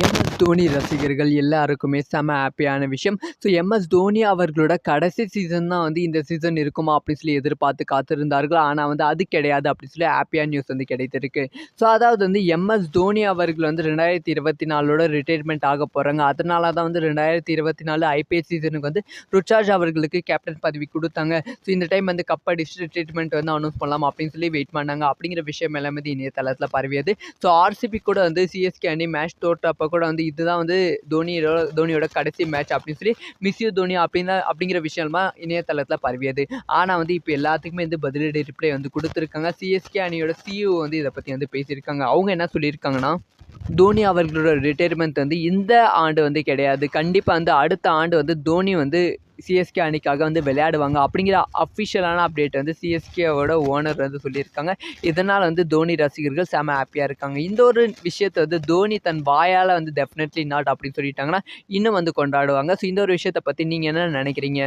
MS Dhoni ரசிகர்கள் எல்லாருக்குமே செம ஹாப்பியான விஷயம். ஸோ எம்எஸ் தோனி அவர்களோட கடைசி சீசன் தான் வந்து இந்த சீசன் இருக்குமா அப்படின்னு சொல்லி எதிர்பார்த்து காத்திருந்தார்கள்? ஆனால் வந்து அது கிடையாது அப்படின்னு சொல்லி ஹாப்பியான நியூஸ் வந்து கிடைத்திருக்கு. ஸோ அதாவது வந்து எம்எஸ் தோனி அவர்கள் வந்து ரெண்டாயிரத்தி இருபத்தி நாலோட ரிட்டையர்மெண்ட் ஆக போகிறாங்க அதனால தான் வந்து ரெண்டாயிரத்தி இருபத்தி நாலு ஐபிஎஸ் சீசனுக்கு வந்து ருச்சார்ஜ் அவர்களுக்கு கேப்டன் பதவி கொடுத்தாங்க. ஸோ இந்த டைம் வந்து கப் அடிச்சு ரிட்டைர்மெண்ட் வந்து அனௌன்ஸ் பண்ணலாம் அப்படின்னு சொல்லி வெயிட் பண்ணாங்க. அப்படிங்கிற விஷயம் எல்லாமே இணையதளத்தில் பரவியது. ஸோ ஆர்சிபி கூட வந்து சிஎஸ்கே அணி மேட்ச் தோற்றப்போ கூட வந்து இதுதான் வந்து தோனியோட தோனியோட கடைசி மேட்ச் அப்படின்னு சொல்லி மிஸ்யூ தோனி அப்படின்னா அப்படிங்கிற விஷயமா இணையதளத்தில் பரவியது. ஆனால் வந்து இப்போ எல்லாத்துக்குமே வந்து பதிலடி ரிப்ளை வந்து கொடுத்துருக்காங்க. சிஎஸ்கே அணியோட சிஇஓ வந்து இதை பற்றி வந்து பேசியிருக்காங்க. அவங்க என்ன சொல்லியிருக்காங்கன்னா தோனி அவர்களோட ரிட்டையர்மெண்ட் வந்து இந்த ஆண்டு வந்து கிடையாது. கண்டிப்பாக வந்து அடுத்த ஆண்டு வந்து தோனி வந்து சிஎஸ்கே அணிக்காக வந்து விளையாடுவாங்க. அப்படிங்கிற அஃபிஷியலான அப்டேட் வந்து சிஎஸ்கேவோட ஓனர் வந்து சொல்லியிருக்காங்க. இதனால் வந்து தோனி ரசிகர்கள் செம ஹாப்பியாக இருக்காங்க. இந்த ஒரு விஷயத்தை வந்து தோனி தன் வாயால் வந்து டெஃபினெட்லி நாட் அப்படின்னு சொல்லிட்டாங்கன்னா இன்னும் வந்து கொண்டாடுவாங்க. ஸோ இந்த ஒரு விஷயத்தை பற்றி நீங்கள் என்ன நினைக்கிறீங்க?